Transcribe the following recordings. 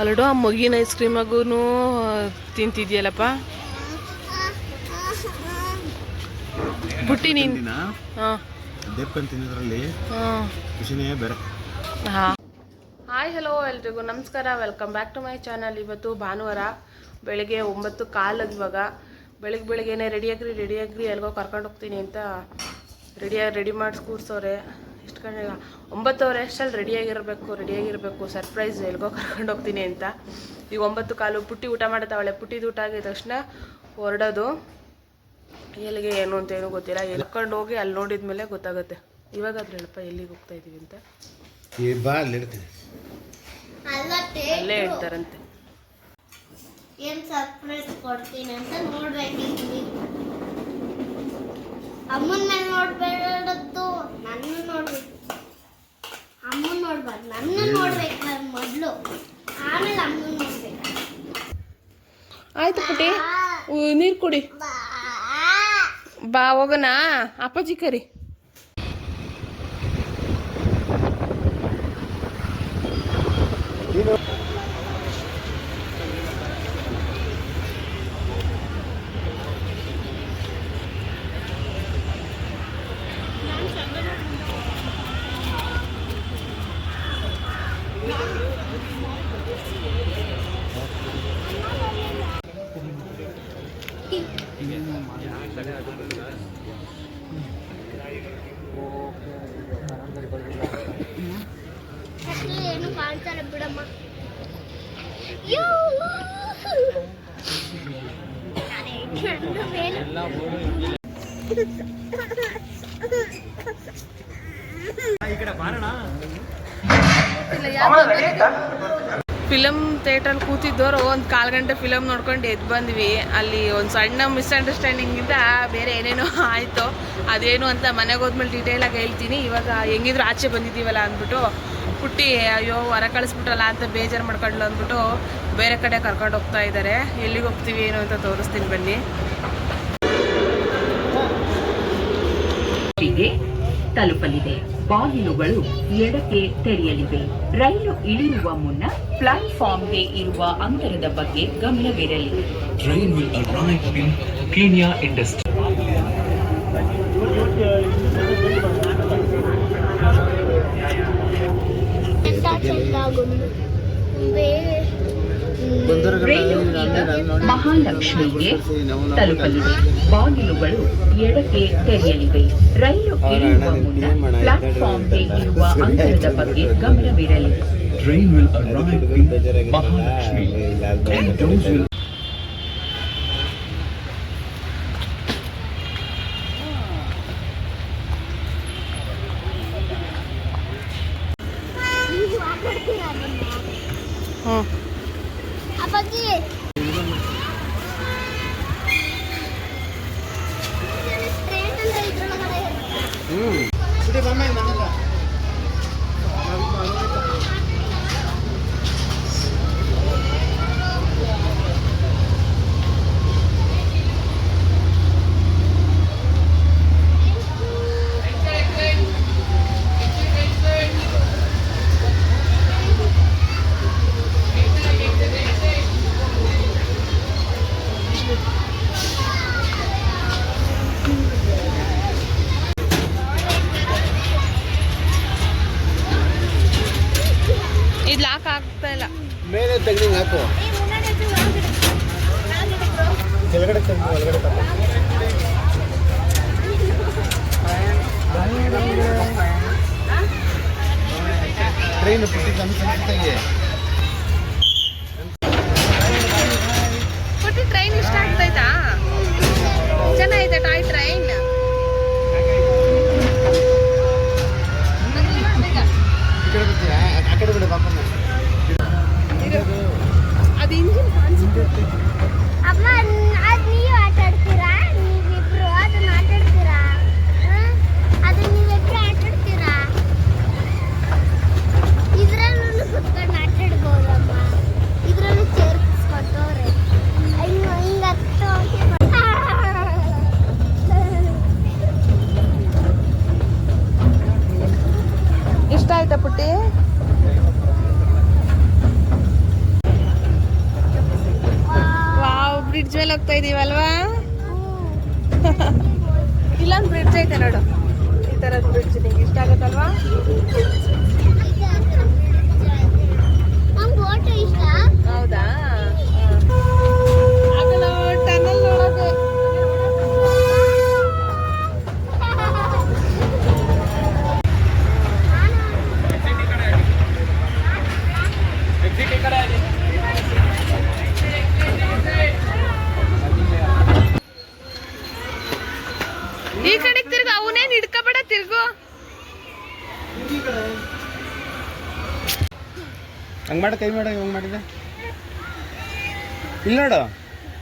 ಅಲ್ಲಡು ಆ ಮಗಿನ ಐಸ್ ಕ್ರೀಮಾಗೂ ತಿಂತಿದ್ಯಲ್ಲಪ್ಪ? ಬುಟ್ಟಿ ನೀನು ಹಾಯ್ ಹಲೋ ಎಲ್ರಿಗೂ. ನಮಸ್ಕಾರ. Welcome back to my channel ಇವತ್ತು ಭಾನುವಾರ ಬೆಳಿಗ್ಗೆ ಒಂಬತ್ತು ಕಾಲದ ಇವಾಗ. ಬೆಳಿಗ್ಗೆ ಬೆಳಿಗ್ಗೆನೆ ರೆಡಿಯಾಗ್ರಿ ರೆಡಿಯಾಗ್ರಿ ಎಲ್ಗೋ ಕರ್ಕೊಂಡು ಹೋಗ್ತೀನಿ ಅಂತ ರೆಡಿಯಾಗಿ ರೆಡಿ ಮಾಡಿ ಕೂರ್ಸೋರೆ ಕಡೆ ಒಂಬತ್ತುವರೆ ಅಷ್ಟಲ್ಲಿ ರೆಡಿಯಾಗಿರಬೇಕು ರೆಡಿಯಾಗಿರಬೇಕು ಸರ್ಪ್ರೈಸ್ ಎಲ್ಗೋ ಕರ್ಕೊಂಡು ಹೋಗ್ತೀನಿ ಅಂತ. ಈಗ ಒಂಬತ್ತು ಕಾಲು ಪುಟ್ಟಿ ಊಟ ಮಾಡ್ತಾವಳೆ ಪುಟ್ಟಿದ ಊಟ ಆಗಿದ ತಕ್ಷಣ ಹೊರಡೋದು. ಎಲ್ಲಿಗೆ ಏನು ಅಂತ ಏನೂ ಗೊತ್ತಿಲ್ಲ. ಎಲ್ಕೊಂಡು ಹೋಗಿ ಅಲ್ಲಿ ನೋಡಿದ ಮೇಲೆ ಗೊತ್ತಾಗುತ್ತೆ. ಅದ್ರ ಹೇಳಪ್ಪ ಎಲ್ಲಿಗೆ ಹೋಗ್ತಾ ಇದೀವಿ ಅಂತ. ಅಲ್ಲಿ ಹೇಳ್ತಾರಂತೆ ಏನ್ ಸರ್ಪ್ರೈಸ್ ಕೊಡ್ತೀನಿ ಅಂತ ನೋಡ್ಬೇಕಿದ್ವಿ. ಅಮ್ಮನ ಮೇಲೆ ನೋಡ್ಬೇಡದ್ದು ನನ್ನ ನೋಡ್ಬೇಕು ಅಮ್ಮನ್ ನೋಡ್ಬಾರ್ದು ನನ್ನ ನೋಡ್ಬೇಕು ನಾನು ಮೊದಲು. ಆಮೇಲೆ ಅಮ್ಮನ ನೋಡ್ಬೇಕು. ಆಯ್ತು ಪುಟಿ ನೀರು ಕುಡಿ. ಬಾ. ಹೋಗೋಣ. ಅಪ್ಪಾಜಿ ಕರಿ. ಏನು ಕಾಣ್ತಾರೆ ಬಿಡಮ್ಮ. ಫಿಲಮ್ ಥಿಯೇಟರ್ ಕೂತಿದ್ದವರು ಒಂದು ಕಾಲು ಗಂಟೆ ಫಿಲಮ್ ನೋಡ್ಕೊಂಡು ಎದ್ದು ಬಂದ್ವಿ. ಅಲ್ಲಿ ಒಂದು ಸಣ್ಣ ಮಿಸ್ಅಂಡರ್ಸ್ಟ್ಯಾಂಡಿಂಗಿಂದ ಬೇರೆ ಏನೇನೋ ಆಯಿತು, ಅದೇನು ಅಂತ ಮನೆಗೆ ಹೋದ್ಮೇಲೆ ಡೀಟೇಲಾಗಿ ಹೇಳ್ತೀನಿ. ಇವಾಗ ಹೆಂಗಿದ್ರು ಆಚೆ ಬಂದಿದ್ದೀವಲ್ಲ ಅಂದ್ಬಿಟ್ಟು ಪುಟ್ಟಿ ಅಯ್ಯೋ ಹೊರ ಕಳಿಸ್ಬಿಟ್ರಲ್ಲ ಅಂತ ಬೇಜಾರು ಮಾಡ್ಕೊಂಡ್ಲು ಅಂದ್ಬಿಟ್ಟು ಬೇರೆ ಕಡೆ ಕರ್ಕೊಂಡು ಹೋಗ್ತಾ ಇದ್ದಾರೆ ಎಲ್ಲಿಗೆ ಹೋಗ್ತೀವಿ ಏನು ಅಂತ ತೋರಿಸ್ತೀನಿ ಬನ್ನಿ. ತಲುಪಲಿದೆ. ಬಾಗಿಲುಗಳು ಎಡಕ್ಕೆ ತೆರೆಯಲಿವೆ. ರೈಲು ಇಳಿಯುವ ಮುನ್ನ ಪ್ಲಾಟ್ಫಾರ್ಮ್ಗೆ ಇರುವ ಅಂತರದ ಬಗ್ಗೆ ಗಮನವಿರಲಿ. Train will arrive in in Kenya ಮಹಾಲಕ್ಷ್ಮಿಗೆ ತಲುಪಲಿದೆ ಬಾಗಿಲುಗಳು ಎಡಕ್ಕೆ ತೆರೆಯಲಿವೆ. ರೈಲು ಇಳಿಯುವ ಮುನ್ನ ಪ್ಲಾಟ್ಫಾರ್ಮ್ಗೆ ಇರುವ ಅಂತರದ ಬಗ್ಗೆ ಗಮನವಿರಲಿ. Train will arrive in Mahalakshmi and doors will ನೀವು ಆಟಾಡ್ತೀರಾ ಅದನ್ನ ಹ್ಞೂ ಅಪ್ಪಾಜಿ ಟ್ರೈನ್ ಅಂತ ಇದ್ರೊಳಗಡೆ ಇರುತ್ತೆ. ಇದು ಲಾಕ್ ಆಗ್ತಾ ಇಲ್ಲ ಮೇಲೆ ತೆಗ್ದು ಹಾಕು. ಕೆಳಗಡೆ ತೆಗ್ದು, ಒಳಗಡೆ ತಗೋ. ಟ್ರೈನ್ ಪುಟ್ಟಿ ಸಣ್ಣ ಸಣ್ಣ ತೆಗಿ. ಪುಟ್ಟಿ ಟ್ರೈನ್ ಇಷ್ಟ ಆಗ್ತೈತಾ ಚೆನ್ನಾಗಿದೆ ಟಾಯ್ ಟ್ರೈನ್ ಹಂಗ್ ಮಾಡ ಕೈ ಮಾಡ ಹಂಗ ಮಾಡಿದೆ. ಇಲ್ಲ ನೋಡು.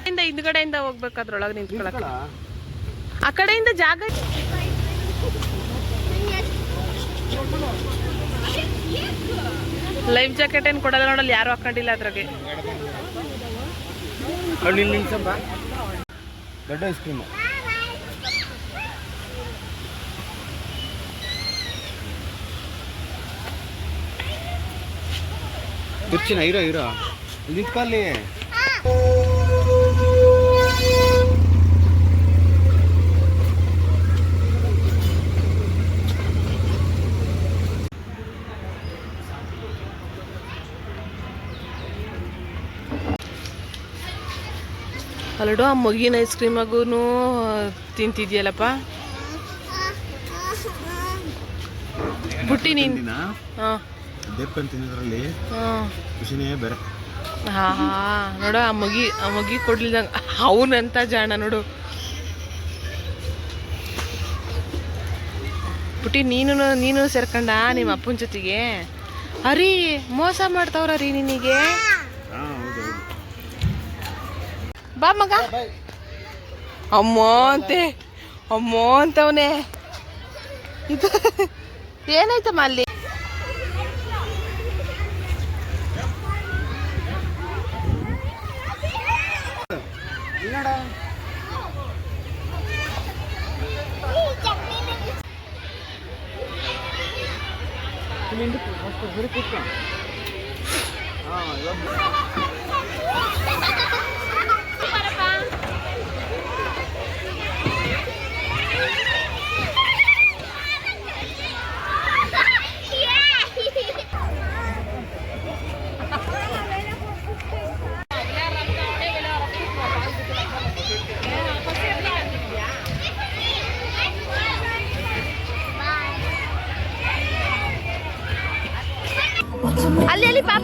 ಇಂದ ಹಿಂದ್ಗಡೆಯಿಂದ ಹೋಗ್ಬೇಕಾದ್ರೊಳಗೆ ನಿಂತ್ಕೊಳಕ. ಆ ಕಡೆಯಿಂದ ಜಾಗ ಲೈಫ್ ಜಾಕೆಟ್ ಏನ್ ಕೊಡಲ್ಲ ನೋಡಲ್ಲ ಯಾರು ಹಾಕೊಂಡಿಲ್ಲ ಅದ್ರಾಗೆ. ದೊಡ್ಡ ಐಸ್ ಕ್ರೀಮು. ಕುರ್ಚಿನ ಇರೋ ಇರೋ. ನಿಂತ್ಕೊಳ್ಳಿ ನಿಂತ್ಕೊ ಅಲ್ಲಿ. ಅಲ್ಲಡು ಆ ಮಗಿನ ಐಸ್ ಕ್ರೀಮ್ ಆಗೂ ತಿಂತಿದ್ಯಲ್ಲಪ್ಪ? ಬುಟ್ಟಿ ನೀನು ಹಾ. ದೇಪ್ಕೊಂಡು ತಿನ್ನೋದ್ರಲ್ಲಿ ಹಾ ಖುಷಿನೇ ಬೇರೆ. ಹಾ ಹಾ. ನೋಡು ಆ ಮಗಿ ಆ ಮಗಿ ಕೊಡ್ಲಿದಂಗ ಅವನಂತ ಜಾಣ ನೋಡು. ಪುಟಿ ನೀನು ನೀನು ಸೇರ್ಕೊಂಡ ನಿಮ್ಮ ಅಪ್ಪನ ಜೊತೆಗೆ? ಅರಿ ಮೋಸ ಮಾಡ್ತಾವ್ರ ರೀ ನಿನಗೆ? ಬಾ ಮಗ. ಅಮ್ಮೋ ಅಂತೆ ಅಮ್ಮೋ ಅಂತವನೇ. ಇದು ಏನಾಯ್ತಮ್ಮ ಅಲ್ಲಿ? ಅಲ್ಲಿ ಅಲ್ಲಿ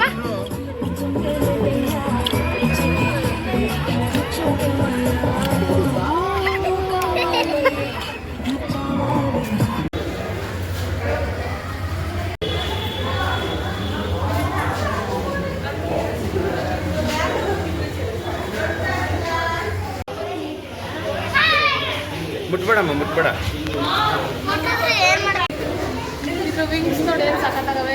ಪಾಪ ಮುಟ್ಬೇಡಮ್ಮ ಮುಟ್ಬೇಡ. ವಿಂಗ್ಸ್ ನೋಡಿ ಸಖತ್ತಾಗವೆ?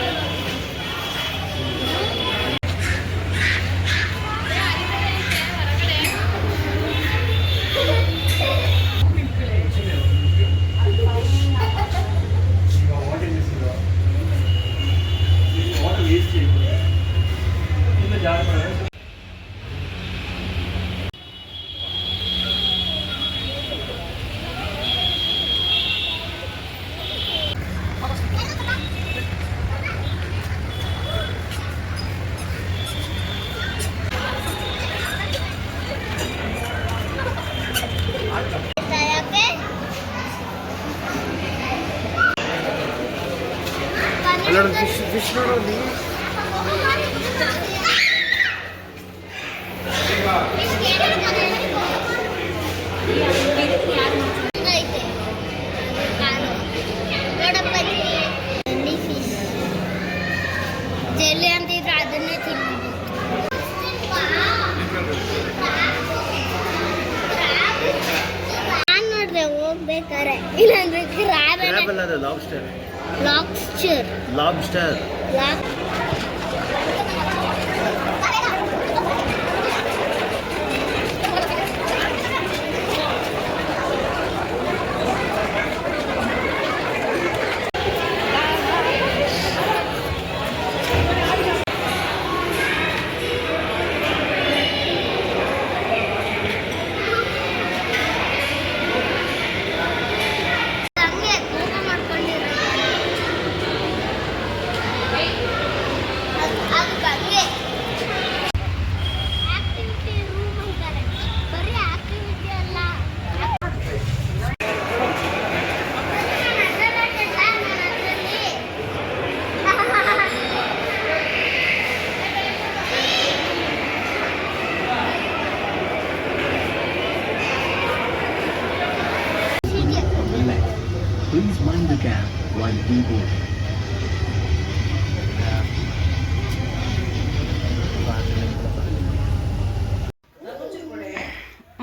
ಲಾಬ್ಸ್ಟರ್ ಲಾಕ್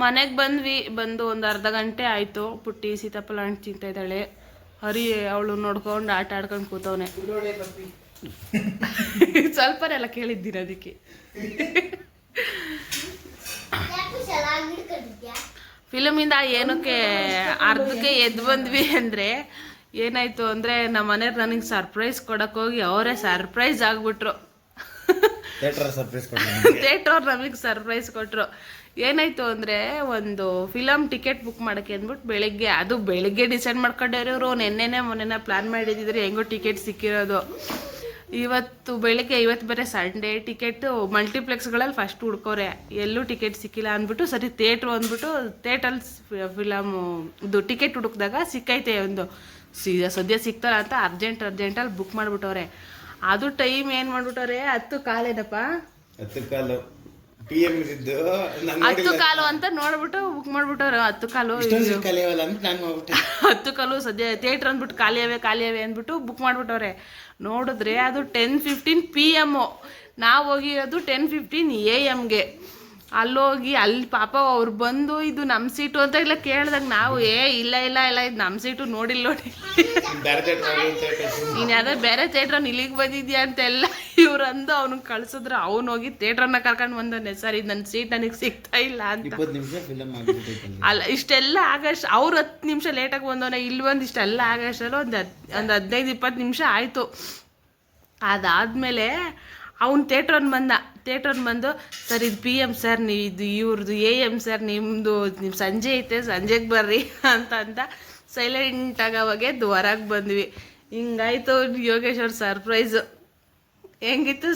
ಮನೆಗೆ ಬಂದ್ವಿ ಬಂದು ಒಂದು ಅರ್ಧ ಗಂಟೆ ಆಯಿತು. ಪುಟ್ಟಿ ಸೀತಾಫಲ ಹಣ್ಣು ತಿಂತಾ ಇದ್ದಾಳೆ. ಹರಿ ಅವಳು ನೋಡ್ಕೊಂಡು ಆಟ ಆಡ್ಕೊಂಡು ಕೂತವನೆ. ಸ್ವಲ್ಪನೆಲ್ಲ ಕೇಳಿದ್ದೀರ ಅದಕ್ಕೆ? ಫಿಲಮಿಂದ ಏನಕ್ಕೆ ಅರ್ಧಕ್ಕೆ ಎದ್ದು ಬಂದ್ವಿ ಅಂದರೆ ಏನಾಯಿತು ಅಂದರೆ ನಮ್ಮ ಮನೆಯವ್ರು ನನಗೆ ಸರ್ಪ್ರೈಸ್ ಕೊಡಕ್ಕೆ ಹೋಗಿ ಅವರೇ ಸರ್ಪ್ರೈಸ್ ಆಗಿಬಿಟ್ರು. ಥಿಯೇಟರ್ ನಮಗೆ ಸರ್ಪ್ರೈಸ್ ಕೊಟ್ಟರು ಏನಾಯಿತು ಅಂದರೆ ಒಂದು ಫಿಲಮ್ ಟಿಕೆಟ್ ಬುಕ್ ಮಾಡೋಕ್ಕೆ ಅಂದ್ಬಿಟ್ಟು ಬೆಳಿಗ್ಗೆ, ಅದು ಬೆಳಿಗ್ಗೆ ಡಿಸೈಡ್ ಮಾಡ್ಕೊಂಡಿರೋರು ನೆನ್ನೆನೇ ಮೊನ್ನೆನೇ ಪ್ಲ್ಯಾನ್ ಮಾಡಿದಿದ್ರೆ ಹೆಂಗೋ ಟಿಕೆಟ್ ಸಿಕ್ಕಿರೋದು. ಇವತ್ತು ಬೆಳಿಗ್ಗೆ, ಇವತ್ತು ಬೇರೆ ಸಂಡೇ ಟಿಕೆಟು ಮಲ್ಟಿಪ್ಲೆಕ್ಸ್ಗಳಲ್ಲಿ ಫಸ್ಟ್ ಹುಡ್ಕೋರೆ. ಎಲ್ಲೂ ಟಿಕೆಟ್ ಸಿಕ್ಕಿಲ್ಲ ಅಂದ್ಬಿಟ್ಟು ಸರಿ ಥಿಯೇಟ್ರು ಅಂದ್ಬಿಟ್ಟು ಥಿಯೇಟಲ್ಸ್ ಫಿಲಮು ಇದು ಟಿಕೆಟ್ ಹುಡುಕ್ದಾಗ ಸಿಕ್ಕೈತೆ ಒಂದು. ಸದ್ಯ ಸಿಗ್ತಲ್ಲ ಅಂತ ಅರ್ಜೆಂಟ್ ಅರ್ಜೆಂಟಲ್ಲಿ ಬುಕ್ ಮಾಡಿಬಿಟ್ಟವ್ರೆ. ಅದು ಟೈಮ್ ಏನು ಮಾಡ್ಬಿಟ್ಟವ್ರೆ? ಹತ್ತು ಕಾಲೇನಪ್ಪ? ಹತ್ತು ಕಾಲು. ಪಿ ಇದ್ದು ಹತ್ತು ಕಾಲು ಅಂತ ನೋಡ್ಬಿಟ್ಟು ಬುಕ್ ಮಾಡ್ಬಿಟ್ಟವ್ರೆ. ಹತ್ತು ಕಾಲು ಕಲಿಯವಲ್ಲ ಅಂತ ನಾನು ಹತ್ತು ಕಾಲು ಸದ್ಯ ಥಿಯೇಟ್ರ್ ಅಂದ್ಬಿಟ್ಟು ಖಾಲಿಯವೆ ಖಾಲಿಯವೆ ಅಂದ್ಬಿಟ್ಟು ಬುಕ್ ಮಾಡ್ಬಿಟ್ಟವ್ರೆ. ನೋಡಿದ್ರೆ ಅದು ಟೆನ್ ಫಿಫ್ಟೀನ್ ಪಿ ಎಮ್ಮು ನಾವು ಹೋಗಿರೋದು ಟೆನ್ ಫಿಫ್ಟೀನ್ ಎ ಎಮ್ಗೆ ಅಲ್ಲೋಗಿ ಅಲ್ಲಿ ಪಾಪ ಅವ್ರು ಬಂದು ಇದು ನಮ್ಮ ಸೀಟು ಅಂತ ಇಲ್ಲ ಕೇಳಿದಾಗ ನಾವು ಏ ಇಲ್ಲ ಇಲ್ಲ ಇಲ್ಲ ಇದು ನಮ್ಮ ಸೀಟು ನೋಡಿಲ್ಲ ನೋಡಿ. ನೀನು ಯಾವುದೋ ಬೇರೆ ಥಿಯೇಟ್ರನ್ನ ಇಲ್ಲಿಗೆ ಬಂದಿದ್ಯಾ ಅಂತೆಲ್ಲ ಇವ್ರು ಅಂದು ಅವ್ನಿಗೆ ಕಳ್ಸಿದ್ರೆ. ಅವ್ನು ಹೋಗಿ ಥಿಯೇಟ್ರನ್ನ ಕರ್ಕೊಂಡು ಬಂದನೆ ಸರ್ ಇದು ನನ್ನ ಸೀಟ್ ನನಗೆ ಸಿಗ್ತಾ ಇಲ್ಲ ಅಂತ. ಅಲ್ಲ ಇಷ್ಟೆಲ್ಲ ಆಗಷ್ಟು ಅವ್ರು ಹತ್ತು ನಿಮಿಷ ಲೇಟಾಗಿ ಬಂದವನ ಇಲ್ಲಿ ಬಂದು ಇಷ್ಟೆಲ್ಲ ಆಗಷ್ಟಲ್ಲ ಒಂದು ಹತ್ತು ಒಂದು ಹದಿನೈದು ಇಪ್ಪತ್ತು ನಿಮಿಷ ಆಯಿತು. ಅದಾದಮೇಲೆ ಅವ್ನು ಥಿಯೇಟ್ರನ್ನ ಬಂದ. ಥಿಯೇಟ್ರನ್ ಬಂದು, ಸರ್, ಇದು ಪಿ ಎಂ ಸರ್, ನೀವು ಇದು ಇವ್ರದ್ದು ಎ ಎಂ ಸರ್ ನಿಮ್ಮದು ನಿಮ್ಮ ಸಂಜೆ ಐತೆ, ಸಂಜೆಗೆ ಬರ್ರಿ ಅಂತ ಅಂತ ಸೈಲೆಂಟ್ ಅವಾಗೆ ಹೊರಗೆ ಬಂದ್ವಿ. ಹಿಂಗಾಯ್ತು ಯೋಗೇಶ್ವರ್ ಸರ್ಪ್ರೈಸು ಹೆಂಗಿತ್ತು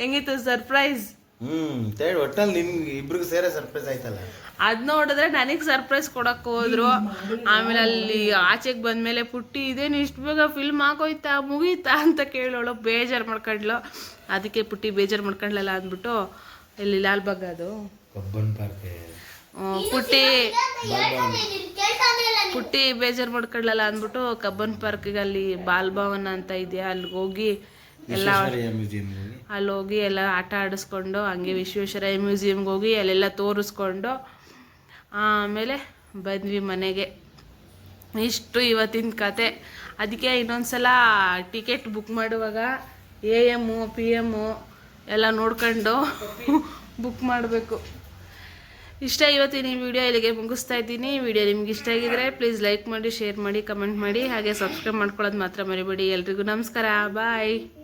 ಹೆಂಗಿತ್ತು ಸರ್ಪ್ರೈಸ್ ಹ್ಞೂ ಒಟ್ಟಲ್ಲಿ ನಿಮ್ಗೆ ಇಬ್ರಿಗೂ ಸೇರೇ ಸರ್ಪ್ರೈಸ್ ಆಯ್ತಲ್ಲ. ಅದ್ ನೋಡಿದ್ರೆ ನನಗೆ ಸರ್ಪ್ರೈಸ್ ಕೊಡಕ್ ಹೋದ್ರು. ಆಮೇಲೆ ಅಲ್ಲಿ ಆಚೆಗೆ ಬಂದ್ಮೇಲೆ ಪುಟ್ಟಿ ಇದೇನು ಇಷ್ಟು ಬೇಗ ಫಿಲ್ಮ್ ಆಗೋಯ್ತಾ? ಮುಗೀತಾ? ಅಂತ ಕೇಳೋಳು. ಬೇಜಾರು ಮಾಡ್ಕೊಂಡ್ಲು ಅದಕ್ಕೆ ಪುಟ್ಟಿ ಬೇಜಾರು ಮಾಡ್ಕೊಂಡ್ಲಲ್ಲ ಅಂದ್ಬಿಟ್ಟು ಇಲ್ಲಿ ಲಾಲ್ಬಾಗ್ ಅದು. ಪುಟ್ಟಿ. ಪುಟ್ಟಿ ಬೇಜಾರು ಮಾಡ್ಕೊಳ್ಳಲ್ಲ ಅಂದ್ಬಿಟ್ಟು ಕಬ್ಬನ್ ಪಾರ್ಕಿಗೆ ಅಲ್ಲಿ ಬಾಲ್ ಭವನ ಅಂತ ಇದೆಯಾ? ಅಲ್ಲಿ ಹೋಗಿ ಎಲ್ಲ ಅಲ್ಲಿ. ಹೋಗಿ ಎಲ್ಲ ಆಟ ಆಡಿಸ್ಕೊಂಡು ಹಂಗೆ ವಿಶ್ವೇಶ್ವರಯ್ಯ ಮ್ಯೂಸಿಯಮ್ಗೆ ಹೋಗಿ ಅಲ್ಲೆಲ್ಲ ತೋರಿಸ್ಕೊಂಡು ಆಮೇಲೆ ಬಂದ್ವಿ ಮನೆಗೆ. ಇಷ್ಟು ಇವತ್ತಿನ ಕತೆ. ಅದಕ್ಕೆ ಇನ್ನೊಂದು ಸಲ ಟಿಕೆಟ್ ಬುಕ್ ಮಾಡುವಾಗ ಎ ಎಮ್ಮು ಪಿ ಎಮ್ಮು ಎಲ್ಲ ನೋಡ್ಕೊಂಡು ಬುಕ್ ಮಾಡಬೇಕು. ಇಷ್ಟ ಇವತ್ತಿನ ಈ ವಿಡಿಯೋ ಇಲ್ಲಿಗೆ ಮುಗಿಸ್ತಾ ಇದ್ದೀನಿ. ವಿಡಿಯೋ ನಿಮ್ಗೆ ಇಷ್ಟ ಆಗಿದ್ರೆ ಪ್ಲೀಸ್ ಲೈಕ್ ಮಾಡಿ, ಶೇರ್ ಮಾಡಿ, ಕಮೆಂಟ್ ಮಾಡಿ, ಹಾಗೆ ಸಬ್ಸ್ಕ್ರೈಬ್ ಮಾಡ್ಕೊಳ್ಳೋದು ಮಾತ್ರ ಮರಿಬೇಡಿ. ಎಲ್ರಿಗೂ ನಮಸ್ಕಾರ. ಬಾಯ್.